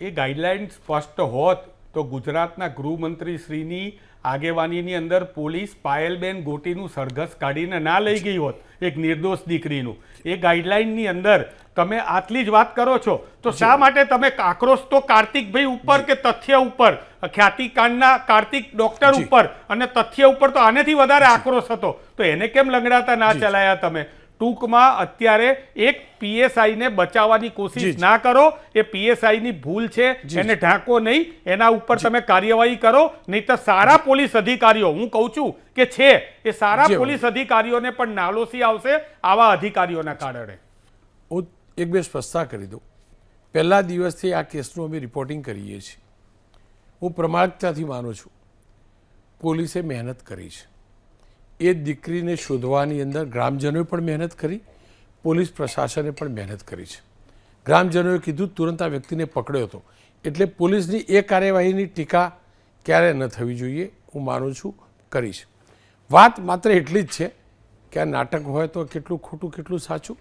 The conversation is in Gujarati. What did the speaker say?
એ ગાઈડલાઈન સ્પષ્ટ હોત તો ગુજરાતના ગૃહમંત્રી શ્રીની આગેવાનીની અંદર પોલીસ પાયલબેન ગોટીનું સરઘસ કાઢીને ના લઈ ગઈ હોત એક નિર્દોષ દીકરીનું. એ ગાઈડલાઈનની અંદર તમે આટલી જ વાત કરો છો તો શા માટે તમે આક્રોશ તો કાર્તિકભાઈ ઉપર કે તથ્ય ઉપર ખ્યાતિકાંડના કાર્તિક ડોક્ટર ઉપર અને તથ્ય ઉપર તો આનેથી વધારે આક્રોશ હતો. તો એને કેમ લંગડાતા ના ચલાયા તમે? ટૂંકમાં અત્યારે એક પીએસઆઈને બચાવવાની કોશિશ ના કરો. એ પીએસઆઈ ની ભૂલ છે. એને ઢાંકો નહીં. એના ઉપર તમે કાર્યવાહી કરો. નહીં તો સારા પોલીસ અધિકારીઓ હું કહું છું કે છે એ સારા પોલીસ અધિકારીઓને પણ નાલોસી આવશે આવા અધિકારીઓના કારણે. હું એક બે સ્પષ્ટતા કરી દઉં. પહેલા દિવસથી આ કેસનું અમે રિપોર્ટિંગ કરીએ છીએ. હું પ્રમાણિકતાથી માનું છું. પોલીસે મહેનત કરી છે. એ દીકરીને શોધવાની અંદર ગ્રામજનોએ પણ મહેનત કરી, પોલીસ પ્રશાસને પણ મહેનત કરી છે. ગ્રામજનોએ કીધું તુરંત આ વ્યક્તિને પકડ્યો હતો. એટલે પોલીસની એ કાર્યવાહીની ટીકા ક્યારે ન થવી જોઈએ હું માનું છું કરીશ. વાત માત્ર એટલી જ છે કે આ નાટક હોય તો કેટલું ખોટું, કેટલું સાચું?